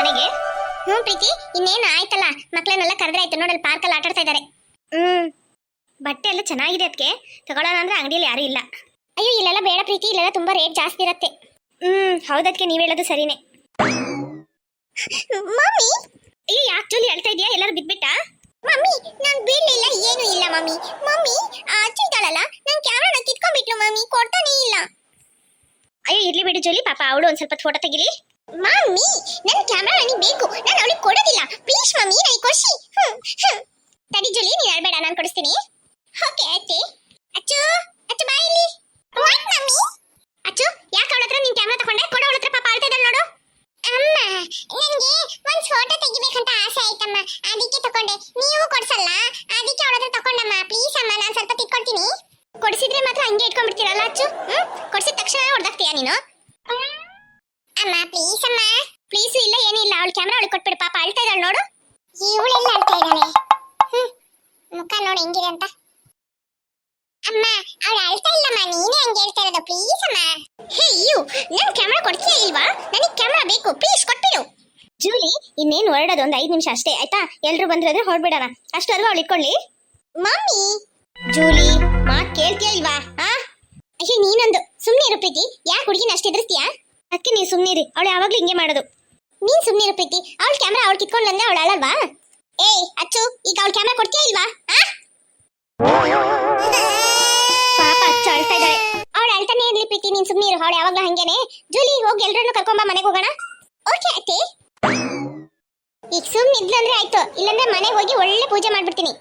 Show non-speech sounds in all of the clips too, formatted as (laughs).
ಮನೆಗೆ? ಹ್ಞೂ ಪ್ರೀತಿ ಇನ್ನೇನು ಆಯ್ತಲ್ಲ? ಮಕ್ಕಳನ್ನೆಲ್ಲ ಕರೆದ್ರೆ ಆಯ್ತು ನೋಡಲ್ಲಿ ಪಾರ್ಕಲ್ಲಿ ಆಟ ಆಡ್ತಾ ಇದ್ದಾರೆ ಹ್ಮ್. ಬಟ್ಟೆ ಎಲ್ಲ ಚೆನ್ನಾಗಿದೆ ಅದಕ್ಕೆ ತಗೊಳ್ಳೋಣ ಅಂದ್ರೆ ಅಂಗಡಿಯಲ್ಲಿ ಯಾರೂ ಇಲ್ಲ. ಅಯ್ಯೋ ಇಲ್ಲೆಲ್ಲ ಬೇಡ ಪ್ರೀತಿ ಇಲ್ಲೆಲ್ಲ ತುಂಬ ರೇಟ್ ಜಾಸ್ತಿ ಇರುತ್ತೆ. ಹ್ಮ್ ಹೌದಕ್ಕೆ ನೀವು ಹೇಳೋದು ಸರಿನೇ. ಮಮ್ಮಿ! ಅಯ್ಯೋ ಯಾಕೆ ಜೋಲಿ ಹೇಳ್ತಾ ಇದೀಯಾ? ಎಲ್ಲರೂ ಬಿದ್ಬಿಟ್ಟಾ? ಮಮ್ಮಿ ನಾನು ಬೀಳಲಿಲ್ಲ ಏನೂ ಇಲ್ಲ ಮಮ್ಮಿ. ಮಮ್ಮಿ ಅಚ್ಚು ಇದ್ದಾಳಲ್ಲ ನನ್ ಕ್ಯಾಮ್ರಾನ ಕಿತ್ಕೊಂಡ್ಬಿಟ್ಲು ಮಮ್ಮಿ ಕೊಡ್ತಾನೇ ಇಲ್ಲ. ಅಯ್ಯೋ ಇರ್ಲಿ ಬಿಡು ಜೋಲಿ. ಪಾಪ ಅವಳು ಒಂದು ಸ್ವಲ್ಪ ಫೋಟೋ ತೆಗಿಲಿ. ಮಮ್ಮಿ ನನ್ನ ಕ್ಯಾಮ್ರಾ ನನಗೆ ಬೇಕು. ನಾನು ಅವಳಿಗೆ ಕೊಡೋದಿಲ್ಲ. ಪ್ಲೀಸ್ ಮಮ್ಮಿ ನನಗೆ ಕೊಡಿಸಿ. ತಡಿ ಜೊಲಿ, ನೀನು ಹೇಳ್ಬೇಡ, ನಾನು ಕೊಡಿಸ್ತೀನಿ. ಓಕೆ ಅತ್ತೆ ಅಚ್ಚು ಅಚ್ಚು ಬಾ ಇಲ್ಲಿ. ಮಮ್ಮಿ ಅಚ್ಚು, ಯಾಕೆ ಅವಳ ಹತ್ರ ನಿನ್ ಕ್ಯಾಮ್ರಾ ತಗೊಂಡೆ? ಕೊಡು ಅವಳ ಹತ್ರ ಪಾಪ ನೋಡು. ಅಮ್ಮ ನನಗೆ ಒಂದು ಫೋಟೋ ತೆಗಿಬೇಕಂತ ಆಸೆ ಆಯ್ತಮ್ಮ. ಅದಕ್ಕೆ ತಕೊಂಡೆ ನೀವು ಕೊಡ್ಸಲ್ಲ. ಅದಕ್ಕೆ ಅವಳ ಹತ್ರ ತಕೊಂಡಮ್ಮ. ಪ್ಲೀಸ್ ಅಮ್ಮ, ನಾನು ಸ್ವಲ್ಪ ತಿಕ್ಕೊಡ್ತೀನಿ. ಕೊಡಿಸಿದ್ರೆ ಮಾತ್ರ ಹಂಗೆ ಇಟ್ಕೊಂಡ್ಬಿಡ್ತೀರಲ್ಲ ಅಚ್ಚು? ಹ್ಞೂ ಕೊಡಿಸಿದ ತಕ್ಷಣ ಹೊಡೆದಾಗ್ತೀಯಾ ನೀನು? ಅಮ್ಮ ಪ್ಲೀಸ್ ಅಮ್ಮ. ಪ್ಲೀಸ್ ಇಲ್ಲ, ಏನಿಲ್ಲ. ಅವಳು ಕ್ಯಾಮ್ರಾ ಅವಳಿಗೆ ಕೊಟ್ಬಿಡು. ಪಾಪ ಅಳ್ತಾ ಇದ್ದಾಳೆ ನೋಡು. ಇವಳೆಲ್ಲ ಅಳ್ತಾ ಇದ್ದಾಳೆ? ಮುಖ ನೋಡಿ, ಹೆಂಗಿದೆ ಅಂತ. ಅಮ್ಮ, ಅವಳು ಅಳ್ತಾ ಇಲ್ಲಮ್ಮ. ನೀನೇ ಹಂಗೆ ಹೇಳ್ತಾ ಇರೋದು. ಪ್ಲೀಸ್ ಅಮ್ಮ. ಹೇ ಯು ನನ್ ಕ್ಯಾಮ್ರಾ ಕೊಡ್ತೀಯ ಇಲ್ವಾ? ನನಗೆ ಕ್ಯಾಮ್ರಾ ಬೇಕು. ಪ್ಲೀಸ್ ಕೊಟ್ಬಿಡು. ಜೂಲಿ, ಇನ್ನೇನು ಹೊರಡೋದು? ಒಂದ್ ಐದು ನಿಮಿಷ ಅಷ್ಟೇ, ಆಯ್ತಾ? ಎಲ್ರು ಬಂದ್ರೆ ಹೊರಡ್ಬಿಡೋಣ. ಅಷ್ಟು ಅಲ್ವಾ ಅವಳು ಇಟ್ಕೊಳ್ಳಿ? ಮಮ್ಮಿ! ಜೂಲಿ, ಮಾತ್ ಕೇಳ್ತೀಯ ಇಲ್ವಾ? ಹಾ ಅಯ್ಯೋ, ನೀನೊಂದು ಸುಮ್ಮನೆ ಇರು ಪ್ರೀತಿ. ಯಾಕೆ ಹುಡುಗಿನ ಅಷ್ಟು ಎದುರಿಸ್ತೀಯಾ? ಅದಕ್ಕೆ ನೀವು ಸುಮ್ಮನಿರಿ ಅವಳು ಯಾವಾಗ್ಲೂ ಹಿಂಗೆ ಮಾಡೋದು. ನೀನ್ ಸುಮ್ಮನಿರು ಪ್ರೀತಿ. ಅವಳ ಕ್ಯಾಮ್ರಾ ಅವಳು ಕಿತ್ಕೊಂಡ್ಲಂದ್ರೆ ಅವಳು ಅಳಲ್ವಾ? ಏಯ್, ಅಚ್ಚು, ಈಗ ಅವಳ ಕ್ಯಾಮ್ರಾ ಕೊಡ್ತೀಯ ಇಲ್ವಾ? ಪಾಪ ಅಚ್ಚು ಇದ್ದಾಳೆ. ಅವಳು ಅಳ್ತಾನೆ ಇರ್ಲಿ ಪ್ರೀತಿ, ನೀನ್ ಸುಮ್ಮನಿರು ಅವಳು ಯಾವಾಗ್ಲೂ ಹಂಗೇನೆ. ಜೂಲಿ, ಹೋಗಿ ಎಲ್ರನ್ನೂ ಕರ್ಕೊಂಬ ಮನೆಗೆ ಹೋಗೋಣ. ಓಕೆ ಅತ್ತೆ. ಈಗ ಸುಮ್ಮನೆ ಆಯ್ತು. ಇಲ್ಲಂದ್ರೆ ಮನೆಗೆ ಹೋಗಿ ಒಳ್ಳೆ ಪೂಜೆ ಮಾಡ್ಬಿಡ್ತೀನಿ.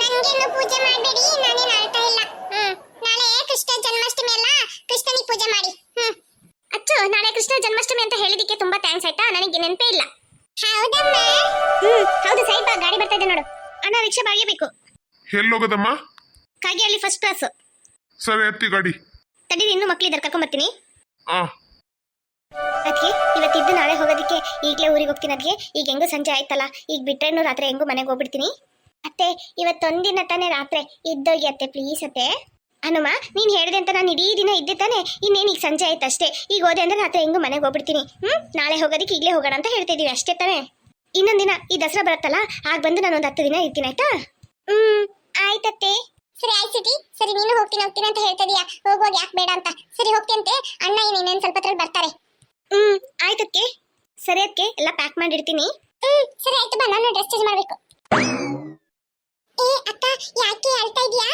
ನಂಗೇನು ಪೂಜೆ ಮಾಡಬೇಡಿ. ಅಣ್ಣ ರಿಕ್ಷಾ ಬಾಗಿಬೇಕು ಎಲ್ಲೋಗೋದಮ್ಮ? ಕಾಗಿಹಳ್ಳಿ ಫಸ್ಟ್ ಕ್ಲಾಸ್ ಸರಿ ಹತ್ತಿ ಗಾಡಿ. ತಡೀರಿ ಇನ್ನೂ ಮಕ್ಳಿದ್ದಾರೆ ಕರ್ಕೊಂಬರ್ತೀನಿ ಆ. ಅದಕ್ಕೆ ಇವತ್ತಿದ್ದು ನಾಳೆ ಹೋಗೋದಕ್ಕೆ ಈಗಲೇ ಊರಿಗೆ ಹೋಗ್ತೀನಿ ಅದಕ್ಕೆ ಈಗ ಹೆಂಗು ಸಂಜೆ ಆಯ್ತಲ್ಲ ಈಗ ಬಿಟ್ರೇನು ರಾತ್ರಿ ಹೆಂಗೂ ಮನೆಗೆ ಹೋಗ್ಬಿಡ್ತೀನಿ. ಅತ್ತೆ ಇವತ್ತೊಂದಿನ ತಾನೇ ರಾತ್ರಿ. ಇದ್ದೋಗಿ ಅತ್ತೆ ಪ್ಲೀಸ್ ಅತ್ತೆ. ಹನುಮ ನೀನು ಹೇಳಿದೆ ಅಂತ ನಾನು ಇಡೀ ದಿನ ಇದ್ದೆ ತಾನೆ. ಇನ್ನೇನು ಈಗ ಸಂಜೆ ಆಯ್ತು ಅಷ್ಟೇ ಈಗ ಹೋದೆ ಅಂದ್ರೆ ರಾತ್ರಿ ಹೆಂಗೋ ಮನೆಗೆ ಹೋಗ್ಬಿಡ್ತೀನಿ. ಹ್ಮ್? ನಾಳೆ ಹೋಗೋದಕ್ಕೆ ಈಗಲೇ ಹೋಗೋಣ ಅಂತ ಹೇಳ್ತಿದೀವಿ ಅಷ್ಟೇ ತಾನೇ. ಇನ್ನೊಂದಿನ ಈ ದಸರಾ ಬರುತ್ತಲ್ಲ ಆಗ ಬಂದು ನಾನು ಒಂದು ಹತ್ತು ದಿನ ಇರ್ತೀನಿ ಆಯ್ತಾ? ಹ್ಮ್ ಆಯ್ತತ್ತೆ ಸರಿ ಆಯ್ತು ಸಿಟಿ. ಸರಿ ನೀನು ಹೋಗ್ತೀನಿ ಹೋಗ್ತೀನಿ ಅಂತ ಹೇಳ್ತಾ ಇದೀಯಾ? ಹೋಗುವಾಗ ಯಾಕೆ ಬೇಡ ಅಂತ? ಸರಿ ಹೋಗ್ತೀನಂತೆ ಅಣ್ಣ ಏನು ಇನ್ನೇನು ಸ್ವಲ್ಪ ಹತ್ರ ಬರ್ತಾರೆ. ಹ್ಮ್ ಆಯ್ತಕ್ಕೆ ಸರಿ ಅದಕ್ಕೆ ಎಲ್ಲ ಪ್ಯಾಕ್ ಮಾಡಿರ್ತೀನಿ. ಹ್ಮ್ ಸರಿ ಆಯ್ತು ಬಾ ನಾನು ಡ್ರೆಸ್ ಚೇಂಜ್ ಮಾಡ್ಬೇಕು. ಏ ಅಕ್ಕ ಯಾಕೆ ಅಳ್ತಾ ಇದೀಯಾ?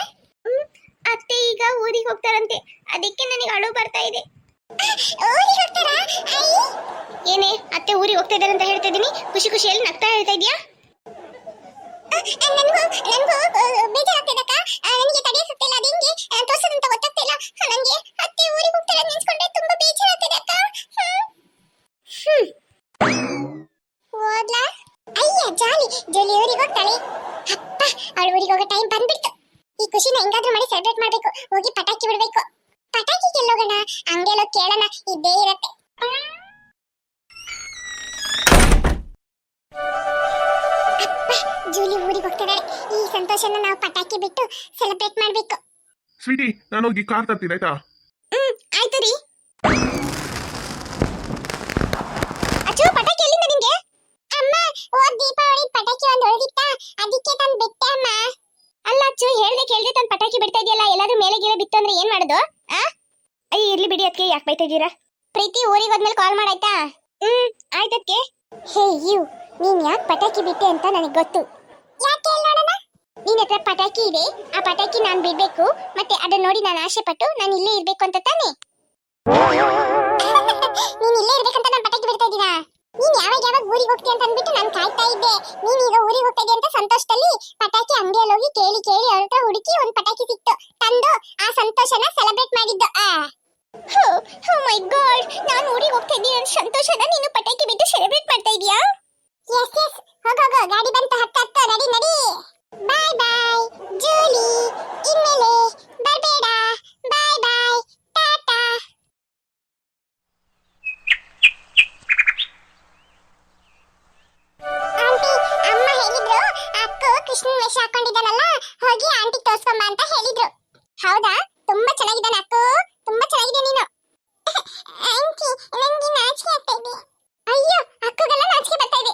ಹ್ಮ್ ಅತ್ತೆ ಈಗ ಊರಿಗೆ ಹೋಗ್ತಾರಂತೆ. ಅದಕ್ಕೆ ನನಗೆ ಅಳು ಬರ್ತಾ ಇದೆ. ಏನೇ, ಅತ್ತೆ ಊರಿಗೆ ಹೋಗ್ತಾ ಅಂತ ಹೇಳ್ತಾ ಇದ್ದೀನಿ ಖುಷಿ ಖುಷಿಯಲ್ಲಿ ನಗ್ತಾ ಹೇಳ್ತಾ ಇದೀಯಾ? ಅಪ್ಪ, ಅವಳು ಊರಿಗೆ ಹೋಗೋ ಟೈಮ್ ಬಂದ್ಬಿಡ್ತು. ಈ ಖುಷಿನ ಹೆಂಗಾದ್ರೂ ಮಾಡಿ ಸೆಲೆಬ್ರೇಟ್ ಮಾಡ್ಬೇಕು. ಹೋಗಿ ಪಟಾಕಿ ಬಿಡ್ಬೇಕು. ಪಟಾಕಿ ಕೆಲ್ಲೋಗಣ ಅಂಗೆಲ್ಲೋ ಕೇಳಣ ಇದ್ದೇ ಇರತ್ತೆ. ಜೂಲಿ ಊರಿಗೆ ಹೋಗ್ತಿದ್ದಾಳೆ ಈ ಸಂತೋಷನ ನಾವು ಪಟಾಕಿ ಬಿಟ್ಟು ಸೆಲೆಬ್ರೇಟ್ ಮಾಡ್ಬೇಕು. ಸ್ವೀಟಿ ನಾನು ಹೋಗಿ ಕಾರ್ ತರ್ತೀನಿ ಆಯ್ತಾ? ಹ್ಮ್ ಆಯ್ತು ರೀ ಅಚ್ಚು ಪಟಾಕಿ ಎಲ್ಲಿಂದ ನಿಂಗೆ ಅಮ್ಮ ಹೋದ್ ದೀಪಾವಳಿ ಪಟಾಕಿ ಒಂದು ಉಳಿದಿತ್ತ ಅದಕ್ಕೆ ತಂದು ಬಿಟ್ಟೆ ಅಮ್ಮ ಅಲ್ಲ ಅಚ್ಚು ಹೇಳ್ದೆ ಕೇಳ್ದೆ ತಂದು ಪಟಾಕಿ ಬಿಡ್ತಾ ಇದೆಯಲ್ಲ ಎಲ್ಲಾದ್ರೂ ಮೇಲೆ ಗೀಳೆ ಬಿತ್ತು ಅಂದ್ರೆ ಏನ್ ಮಾಡೋದು ಆ ಅಯ್ಯ ಇರ್ಲಿ ಬಿಡಿ ಅದಕ್ಕೆ ಯಾಕೆ ಬೈತಾ ಇದ್ದೀರಾ? ಪ್ರೀತಿ ಊರಿಗೆ ಹೋದ್ಮೇಲೆ ಕಾಲ್ ಮಾಡಾಯ್ತಾ? ಹ್ಮ್ ಆಯ್ತಕ್ಕೆ ಹೇ ಯು ನೀನ್ ಯಾಕೆ ಪಟಾಕಿ ಬಿಟ್ಟೆ ಅಂತ ನನಗೆ ಗೊತ್ತು. ಯಾಕೆ ನೋಡೋಣ ನಿನ್ನ ಹತ್ರ ಪಟಾಕಿ ಇದೆ, ಆ ಪಟಾಕಿ ನಾನು ಬಿಡ್ಬೇಕು, ಮತ್ತೆ ಅದನ್ನ ನೋಡಿ ನಾನು ಆಸೆ ಪಟ್ಟು ನಾನು ಇಲ್ಲೇ ಇರ್ಬೇಕು ಅಂತ ತಾನೆ? (laughs) ನೀನ್ ಇಲ್ಲೇ ಇರ್ಬೇಕಂತ ನಾನು ಪಟಾಕಿ ಬಿಡ್ತಾ ಇದ್ದೀನಾ? ನೀನ್ ಯಾವಾಗ ಯಾವಾಗ ಊರಿಗೆ ಹೋಗ್ತೀಯ ಅಂತ ಅಂದ್ಬಿಟ್ಟು ನಾನು ಕಾಯ್ತಾ ಇದ್ದೆ. ನೀನ್ ಊರಿಗೆ ಹೋಗ್ತಾ ಅಂತ ಸಂತೋಷದಲ್ಲಿ ಪಟಾಕಿ ಅಂಗಡಿಯಲ್ಲಿ ಹೋಗಿ ಕೇಳಿ ಕೇಳಿ ಅವ್ರ ಹುಡುಕಿ ಒಂದು ಪಟಾಕಿ ಸಿಕ್ತು. ತಂದು ಆ ಸಂತೋಷನ ಸೆಲೆಬ್ರೇಟ್ ಮಾಡಿದ್ದು. ಆ. Oh my god. ನಾನು ಊರಿಗೆ ಹೋಗ್ತಾ ಇದ್ದೀನಿ ನನ್ನ ಸಂತೋಷನ ನೀನು ಪಟಾಕಿ ಬಿಟ್ಟು ಸೆಲೆಬ್ರೇಟ್ ಮಾಡ್ತಾ ಇದೀಯಾ? ಎಸ್ ಎಸ್ ಹೋಗ ಗಾಡಿ ಬಂತು. ಹತ್ತ ಹತ್ತ. ನಡಿ ನಡಿ. ಬಾಯ್ ಬಾಯ್ ಜೂಲಿ, ಇನ್ಮೇಲೆ ಬರಬೇಡ. ಬಾಯ್ ಬಾಯ್ ಟಾಟಾ. ಆಂಟಿ, ಅಮ್ಮ ಹೇಳಿದ್ರು, ಅಕ್ಕ ಕೃಷ್ಣನ್ ವೇಷ ಹಾಕೊಂಡಿದ್ದಾನಲ್ಲ, ಹೋಗಿ ಆಂಟಿ ತೋರ್ಸ್ಕೊಂಬ ಅಂತ ಹೇಳಿದ್ರು. ಹೌದಾ? ತುಂಬಾ ಚೆನ್ನಾಗಿದ್ದಾನೆ ಅಕ್ಕ. ತುಂಬಾ ಚೆನ್ನಾಗಿದೆ ನೀನು? (laughs) ಆಂಟಿ ನಂಗೆ ನಾಚಿಕೆ ಆಗ್ತಾ ಇದೆ. ಅಯ್ಯೋ ಅಕ್ಕಗೆಲ್ಲ ನಾಚಿಕೆ ಬರ್ತಾ ಇದೆ.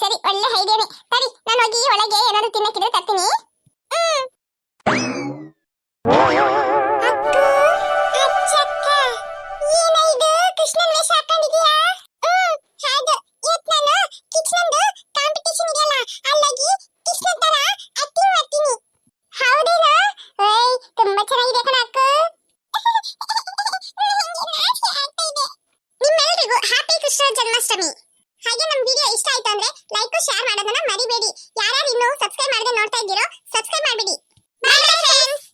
ಸರಿ ಒಳ್ಳೆ ಐಡಿಯಾನೆ ಸರಿ ನಾನು ಹೋಗಿ ಒಳಗೆ ಏನಾದ್ರು ತಿನ್ನಕ್ಕಿದ್ರೆ ತರ್ತೀನಿ. (laughs) ಜನ್ಮಾಷ್ಟಮಿ. ಹಾಗೆ ನಮ್ಮ ವಿಡಿಯೋ ಇಷ್ಟ ಆಯ್ತು ಅಂದ್ರೆ ಲೈಕ್ ಶೇರ್ ಮಾಡೋದನ್ನ ಮರಿಬೇಡಿ. ಯಾರ್ಯಾರು ಇನ್ನೂ ಸಬ್ಸ್ಕ್ರೈಬ್ ಮಾಡದೆ ನೋಡ್ತಾ ಇದ್ದೀರೋ ಸಬ್ಸ್ಕ್ರೈಬ್ ಮಾಡ್ಬಿಡಿ. Bye friends